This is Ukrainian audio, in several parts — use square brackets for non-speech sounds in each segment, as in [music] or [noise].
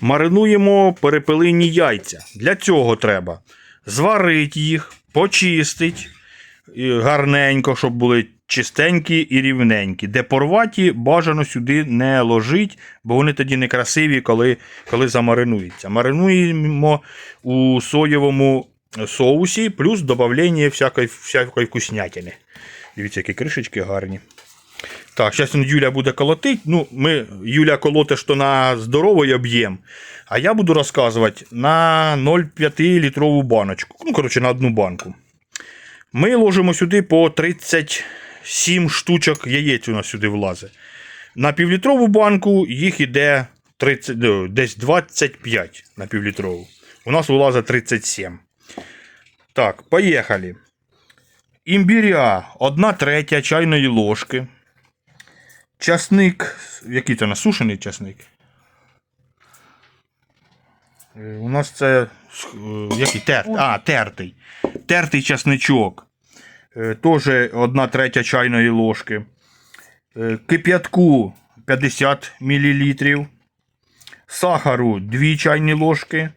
маринуємо перепелині яйця. Для цього треба зварити їх, почистити гарненько, щоб були чистенькі і рівненькі. Де порваті, бажано сюди не ложить, бо вони тоді некрасиві, коли, коли замаринуються. Маринуємо у соєвому соусі, плюс додавлення всякої, всякої вкуснятини. Дивіться, які кришечки гарні. Так, зараз Юля буде колотити. Ну, ми, Юля колоте що на здоровий об'єм, а я буду розказувати на 0,5 літрову баночку. Ну, коротше, на одну банку. Ми ложимо сюди по 37 штучок яєць у нас сюди влазить. На півлітрову банку їх іде 30, ну, десь 25 на півлітрову. У нас вилазить 37. Так, поїхали. Імбіря 1 третя чайної ложки. Часник. Який це насушений часник? Е, У нас це. е, Який тер... А, тертий. Тертий часничок. Е, Теж 1 третя чайної ложки. Кип'ятку 50 мл. Сахару 2 чайні ложки.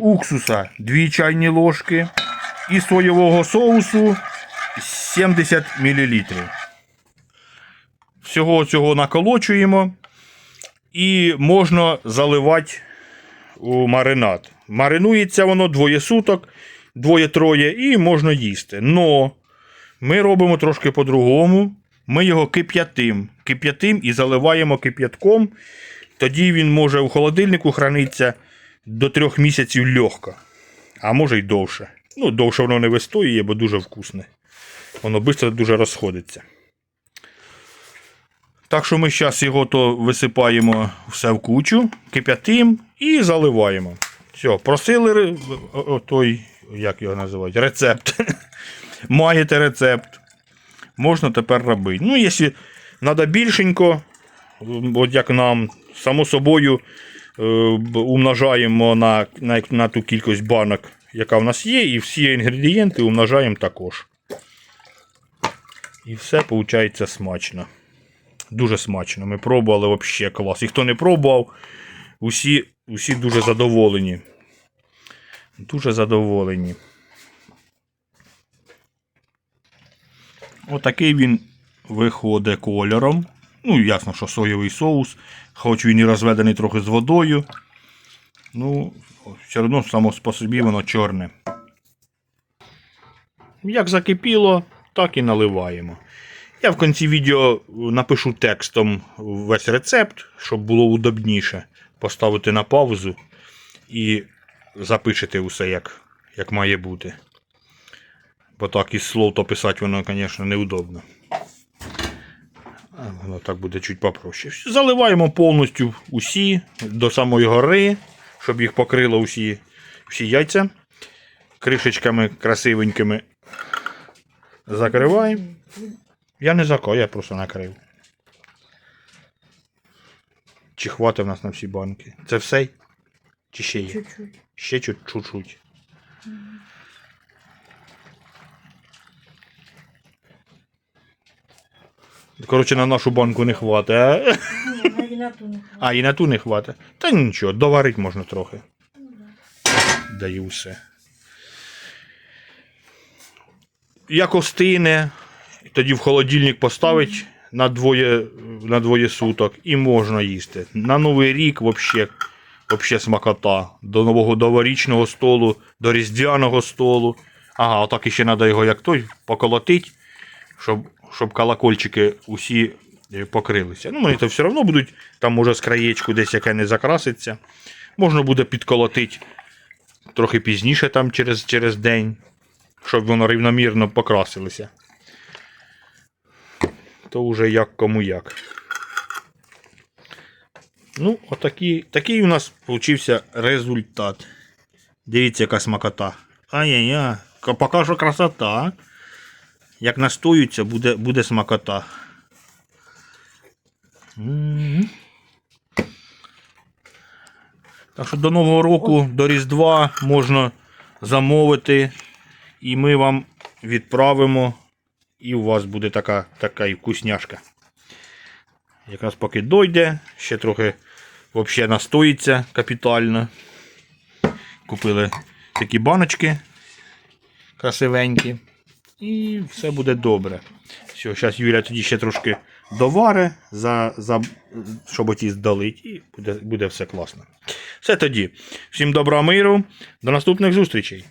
Уксуса 2 чайні ложки. І соєвого соусу 70 мл. Всього цього наколочуємо і можна заливати у маринад. Маринується воно двоє суток, двоє-троє, і можна їсти. Но ми робимо трошки по-другому. Ми його кип'ятим. Кип'ятим і заливаємо кип'ятком. Тоді він може у холодильнику храниться до трьох місяців легко. А може й довше. Ну, довше воно не вистоює, бо дуже вкусне. Воно швидко дуже розходиться. Так що ми зараз його то висипаємо все в кучу, кип'ятим і заливаємо. Все, просили той, як його називають, рецепт. [laughs] Маєте рецепт. Можна тепер робити. Ну, якщо треба більшенько, от як нам, само собою, е, умножаємо на, на, на ту кількість банок, яка в нас є, і всі інгредієнти умножаємо також. І все виходить смачно. Дуже смачно. Ми пробували взагалі клас. І хто не пробував, усі, усі дуже задоволені. Дуже задоволені. Отакий він виходить кольором. Ну, ясно, що соєвий соус, хоч він і розведений трохи з водою. Ну, все одно само по собі воно чорне. Як закипіло, так і наливаємо. Я в кінці відео напишу текстом весь рецепт, щоб було удобніше поставити на паузу і запишете усе, як, як має бути. Бо так із слов то писати воно, звісно, неудобно. Воно так буде чуть попроще. Заливаємо повністю усі до самої гори, щоб їх покрило усі, всі яйця. Кришечками красивенькими закриваємо. Я не закою, я просто накрив. Чи хватить в нас на всі банки? Це все? Чи ще є? Чуть-чуть. Ще чуть- чуть-чуть. Коротше, на нашу банку не не хватить. А, і на ту не хватить. Та нічого, доварити можна трохи. Даю все. Як остине, тоді в холодильник поставить на двоє, на двоє суток і можна їсти. На Новий рік взагалі вообще смакота. До нового новорічного столу, до різдвяного столу. Ага, отак іще треба його як той поколотить, щоб, щоб колокольчики усі е, покрилися. Ну, вони то все одно будуть, там може з краєчку десь яке не закраситься. Можна буде підколотити трохи пізніше, там через, через день, щоб воно рівномірно покрасилося. То вже як кому як. Ну, отакий такий у нас получився результат. Дивіться, яка смакота. Ай-яй-яй, поки що красота. Як настоюється, буде, буде смакота. Так що до Нового року, до Різдва можна замовити, і ми вам відправимо, і у вас буде така, така і вкусняшка. Якраз поки дойде, ще трохи взагалі настоїться капітально. Купили такі баночки красивенькі. І все буде добре. Все, зараз Юля тоді ще трошки довари, за, за, щоб оті здалить, і буде, буде все класно. Все тоді. Всім доброго миру. До наступних зустрічей.